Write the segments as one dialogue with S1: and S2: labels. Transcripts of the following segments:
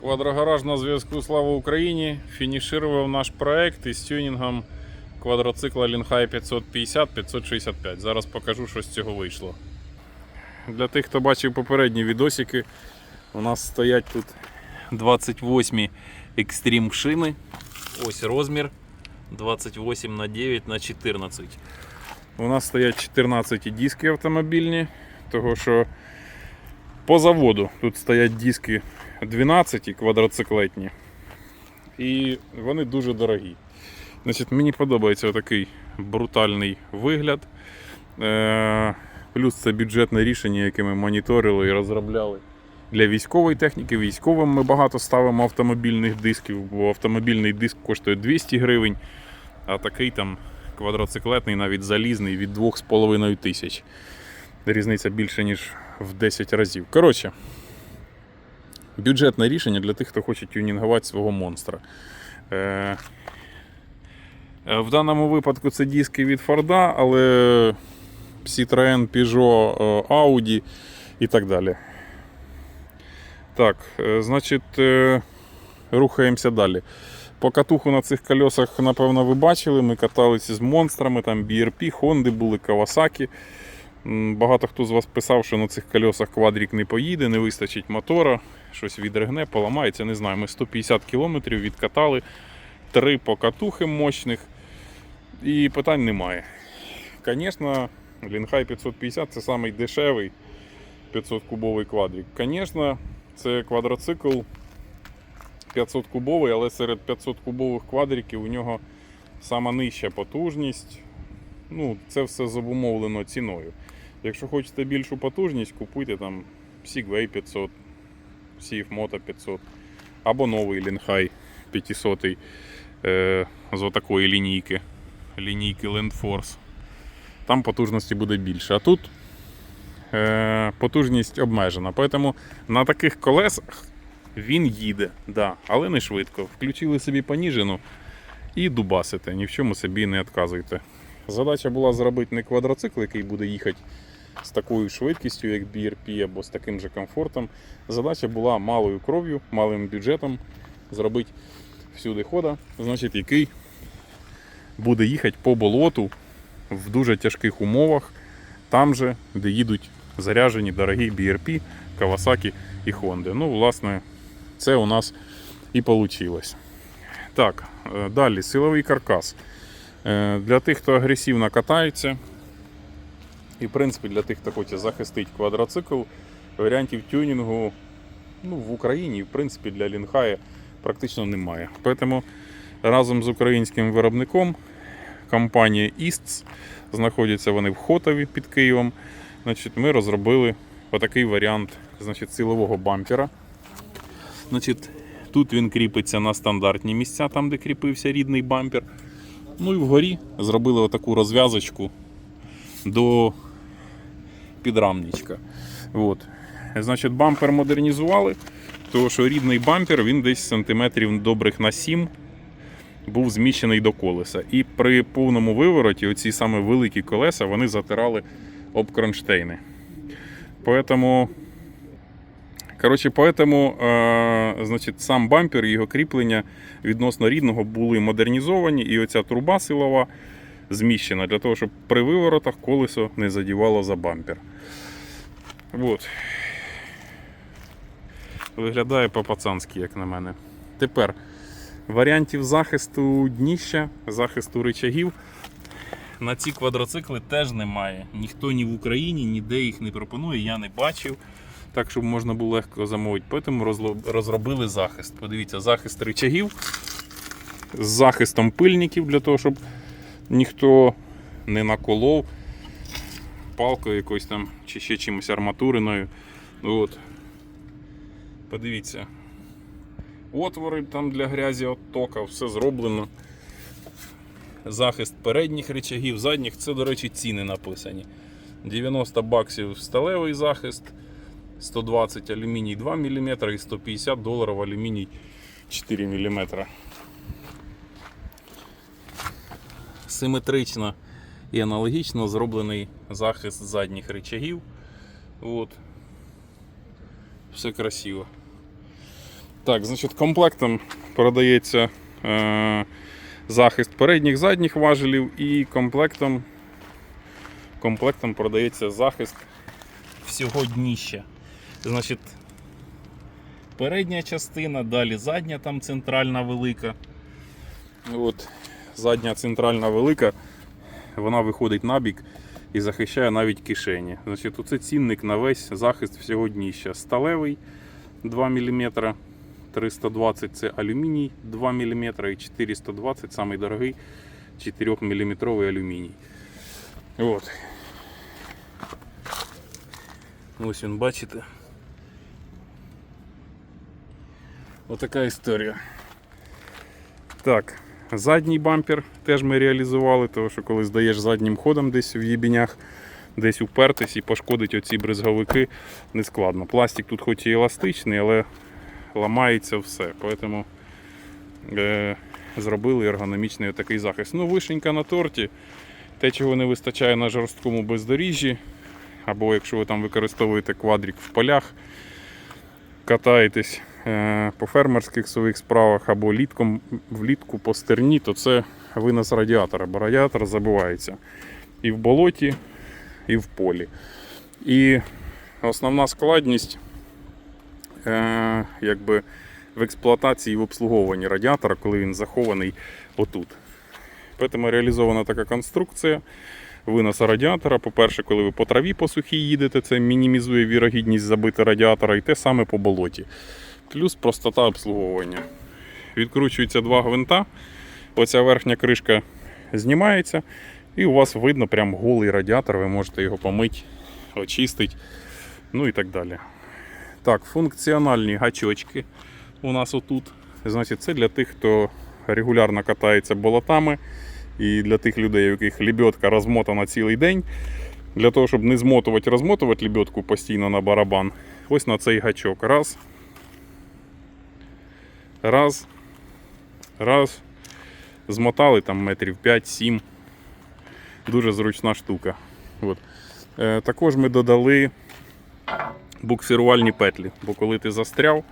S1: Квадрогараж на зв'язку Слава Україні фінішував наш проект із тюнінгом квадроцикла Лінхай 550-565. Зараз покажу, що з цього вийшло. Для тих, хто бачив попередні відосики, у нас стоять тут 28 екстрім шини. Ось розмір 28 на 9 на 14. У нас стоять 14 диски автомобільні, того що по заводу тут стоять диски 12 квадроциклетні. І вони дуже дорогі. Значить, мені подобається такий брутальний вигляд. Е- плюс це бюджетне рішення, яке ми моніторили і розробляли. Для військової техніки, військовим ми багато ставимо автомобільних дисків, бо автомобільний диск коштує 200 гривень, а такий там квадроциклетний, навіть залізний, від 2,5 тисяч. Різниця більше, ніж в 10 разів. Коротше, бюджетне рішення для тих, хто хоче тюнінгувати свого монстра. Е, е, в даному випадку це диски від Форда, але Citroën, Peugeot, е, Audi і так далі. Так, значить, рухаємося далі. Покатуху на цих колесах, напевно, ви бачили. Ми каталися з монстрами, там BRP, Honda були, Kawasaki. Багато хто з вас писав, що на цих колесах квадрік не поїде, не вистачить мотора, щось відригне, поламається. Не знаю. Ми 150 кілометрів відкатали, три покатухи мощних, і питань немає. Звісно, Лінхай 550 це самий дешевий 500 кубовий квадрік. Звісно, це квадроцикл 500 кубовий, але серед 500 кубових квадриків у нього сама нижча потужність. Ну, це все зобумовлено ціною. Якщо хочете більшу потужність, купуйте там Segway 500, Sif Moto 500 або новий Лінхай 500 е, з отакої лінійки. Лінійки Land Force. Там потужності буде більше. А тут е, потужність обмежена. Тому на таких колесах він їде, да, але не швидко. Включили собі поніжену і дубасите. Ні в чому собі не відказуйте. Задача була зробити не квадроцикл, який буде їхати з такою швидкістю, як BRP, або з таким же комфортом. Задача була малою кров'ю, малим бюджетом зробити всюди хода, значить, який буде їхати по болоту в дуже тяжких умовах, там же, де їдуть заряжені дорогі BRP, Kawasaki і Honda. Ну, власне, це у нас і вийшло. Так, е, далі силовий каркас. Е, Для тих, хто агресивно катається, і в принципі для тих, хто хоче захистити квадроцикл, варіантів тюнінгу ну, в Україні, в принципі, для Лінхая практично немає. Тому разом з українським виробником компанія Ists, знаходяться вони в Хотові під Києвом. Значить, ми розробили отакий варіант значить, силового бампера. Значить, тут він кріпиться на стандартні місця, там де кріпився рідний бампер. Ну і вгорі зробили отаку розв'язочку до підрамничка. От. Значить, бампер модернізували, тому що рідний бампер він десь сантиметрів добрих на 7 був зміщений до колеса. І при повному вивороті оці саме великі колеса вони затирали об кронштейни. Поэтому, коротше, поэтому, е, значить, сам бампер і його кріплення відносно рідного були модернізовані, і оця труба силова зміщена для того, щоб при виворотах колесо не задівало за бампер. От. Виглядає по-пацанськи, як на мене. Тепер варіантів захисту дніща, захисту рычагів на ці квадроцикли теж немає. Ніхто ні в Україні, ніде їх не пропонує, я не бачив. Так, щоб можна було легко замовити. Тому розробили захист. Подивіться, захист рычагів з захистом пильників для того, щоб ніхто не наколов палкою якоюсь там чи ще чимось арматуриною. От. Подивіться. Отвори там для грязі от тока, все зроблено. Захист передніх речагів, задніх, це, до речі, ціни написані. 90 баксів сталевий захист, 120 алюміній 2 мм і 150 доларів алюміній 4 мм. Симетрично і аналогічно зроблений захист задніх речагів. От. Все красиво. Так, значить, комплектом продається е, захист передніх задніх важелів і комплектом, комплектом продається захист всього дніща. Значить, передня частина, далі задня там центральна велика. От, задня центральна велика, вона виходить на бік і захищає навіть кишені. Значить, оце цінник на весь захист всього дніща. Сталевий 2 мм, 320 це алюміній 2 мм і 420 самий дорогий 4 мм алюміній. От. Ось він, бачите. Отака історія. Так, задній бампер теж ми реалізували, тому що коли здаєш заднім ходом десь в їбінях, десь упертись і пошкодить оці бризговики не складно. Пластик тут хоч і еластичний, але ламається все. Тому е, зробили ергономічний такий захист. Ну, вишенька на торті. Те, чого не вистачає на жорсткому бездоріжжі, або якщо ви там використовуєте квадрік в полях, катаєтесь е, по фермерських своїх справах або літком, влітку по стерні, то це винос радіатора, бо радіатор забивається і в болоті, і в полі. І основна складність е, якби, в експлуатації і в обслуговуванні радіатора, коли він захований отут. Тому реалізована така конструкція виноса радіатора. По-перше, коли ви по траві по сухій їдете, це мінімізує вірогідність забити радіатора і те саме по болоті. Плюс простота обслуговування. Відкручуються два гвинта. Оця верхня кришка знімається, і у вас видно прям голий радіатор, ви можете його помити, очистити, ну і так далі. Так, функціональні гачочки у нас отут. Значить, це для тих, хто регулярно катається болотами. І для тих людей, у яких лебедка розмотана цілий день, для того, щоб не змотувати, розмотувати лебедку постійно на барабан, ось на цей гачок. Раз. Раз. Раз. Змотали там метрів 5-7. Дуже зручна штука. От. Е, також ми додали буксирувальні петлі, бо коли ти застряв,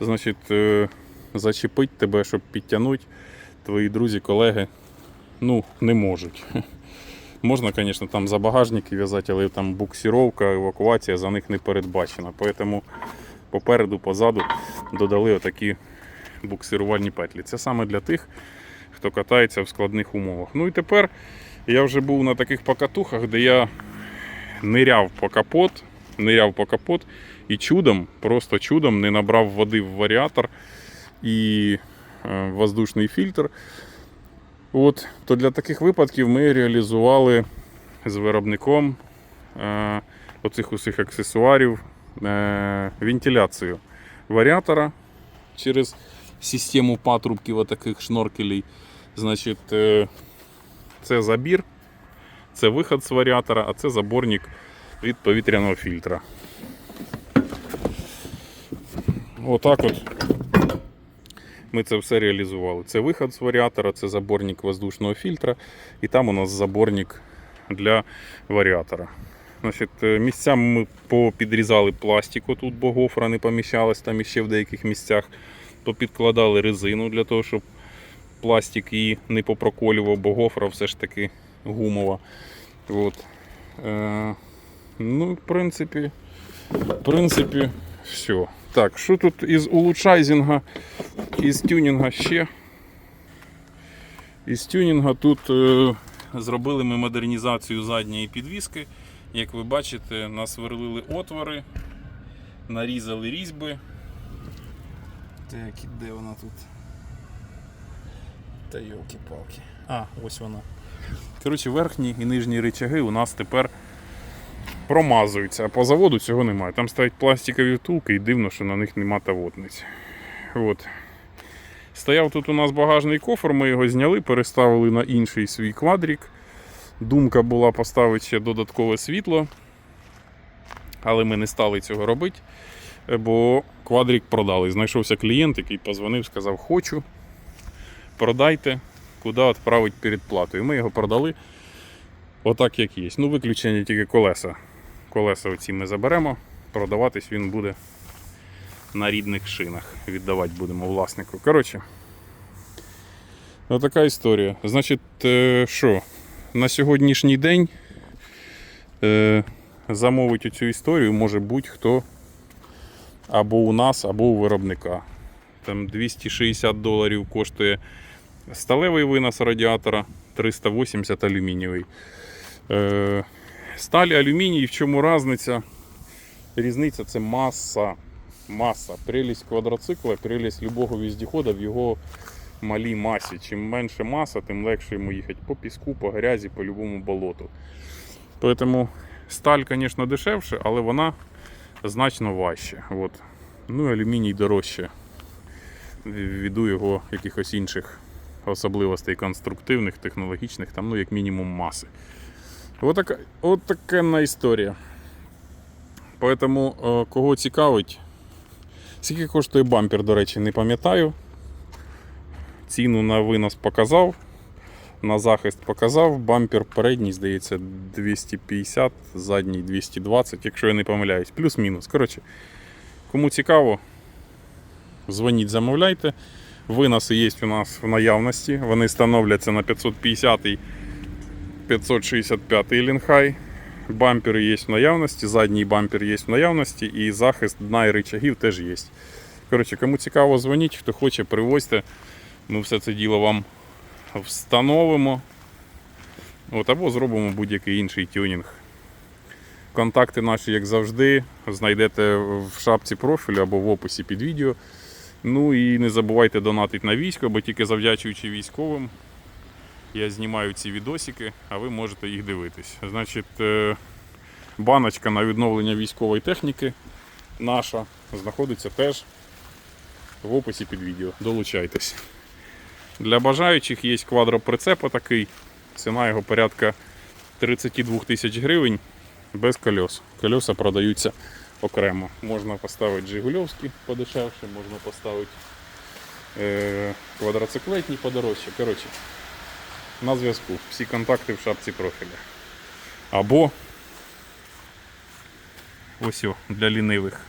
S1: значить е, зачепить тебе, щоб підтягнути, твої друзі, колеги ну, не можуть. Можна, звісно, там за багажники в'язати, але там буксировка, евакуація за них не передбачена. Тому попереду, позаду додали отакі буксирувальні петлі. Це саме для тих, хто катається в складних умовах. Ну і тепер я вже був на таких покатухах, де я ниряв по капот, ниряв по капот і чудом, просто чудом не набрав води в варіатор і е, воздушний фільтр. От, то для таких випадків ми реалізували з виробником е, оцих усіх аксесуарів е, вентиляцію варіатора через систему патрубків отаких шноркелей. Значить, е, це забір, це виход з варіатора, а це заборник від повітряного фільтра. Отак от ми це все реалізували. Це виход з варіатора, це заборник воздушного фільтра, і там у нас заборник для варіатора. Значить, е, Місцями ми попідрізали пластик, тут, бо гофра не поміщалась там іще в деяких місцях. Попідкладали резину для того, щоб пластик її не попроколював, бо гофра все ж таки гумова. От. Е, ну, в принципі, в принципі, все. Так, що тут із улучшайзінга, із тюнінга ще? Із тюнінга тут е, зробили ми модернізацію задньої підвіски. Як ви бачите, насверлили отвори, нарізали різьби. Так, і де вона тут? Та йолки-палки. А, ось вона. Коротше, верхні і нижні рычаги у нас тепер промазуються, а по заводу цього немає. Там стоять пластикові втулки і дивно, що на них нема тавотниць. От. Стояв тут у нас багажний кофр, ми його зняли, переставили на інший свій квадрік. Думка була поставити ще додаткове світло, але ми не стали цього робити, бо квадрік продали. Знайшовся клієнт, який позвонив, сказав, хочу, продайте, куди відправити перед платою. Ми його продали отак, як є. Ну, виключення тільки колеса. Колеса оці ми заберемо, продаватись він буде на рідних шинах. Віддавати будемо власнику. Коротше. Отака історія. Значить, е, що? На сьогоднішній день е, замовить цю історію може будь-хто або у нас, або у виробника. Там 260 доларів коштує сталевий винос радіатора, 380 алюмінієвий. Сталь, алюміній, в чому різниця? Різниця це маса. Маса. Прелість квадроцикла, прелість любого віздіхода в його малій масі. Чим менше маса, тим легше йому їхати по піску, по грязі, по любому болоту. Тому сталь, звісно, дешевше, але вона значно важче. От. Ну і алюміній дорожче. Ввіду його якихось інших особливостей конструктивних, технологічних, там, ну, як мінімум, маси. От така, от така історія. Поэтому, е, кого цікавить, скільки коштує бампер, до речі, не пам'ятаю. Ціну на винос показав, на захист показав. Бампер передній, здається, 250, задній 220, якщо я не помиляюсь. Плюс-мінус. Коротше, кому цікаво, дзвоніть, замовляйте. Виноси є у нас в наявності. Вони становляться на 550 565 лінхай. Бампери є в наявності, задній бампер є в наявності і захист дна і рычагів теж є. Коротше, кому цікаво, дзвоніть, хто хоче, привозьте. Ми все це діло вам встановимо. От, або зробимо будь-який інший тюнінг. Контакти наші, як завжди, знайдете в шапці профілю або в описі під відео. Ну і не забувайте донатити на військо, бо тільки завдячуючи військовим я знімаю ці відосики, а ви можете їх дивитись. Значить, е, баночка на відновлення військової техніки наша знаходиться теж в описі під відео. Долучайтесь. Для бажаючих є квадроприцеп такий. Ціна його порядка 32 тисяч гривень без кольос. Кольоса продаються окремо. Можна поставити Жигульовські подешевше, можна поставити е, квадроциклетні подорожче. Коротше, на зв'язку. Всі контакти в шапці профіля. Або ось о, для лінивих.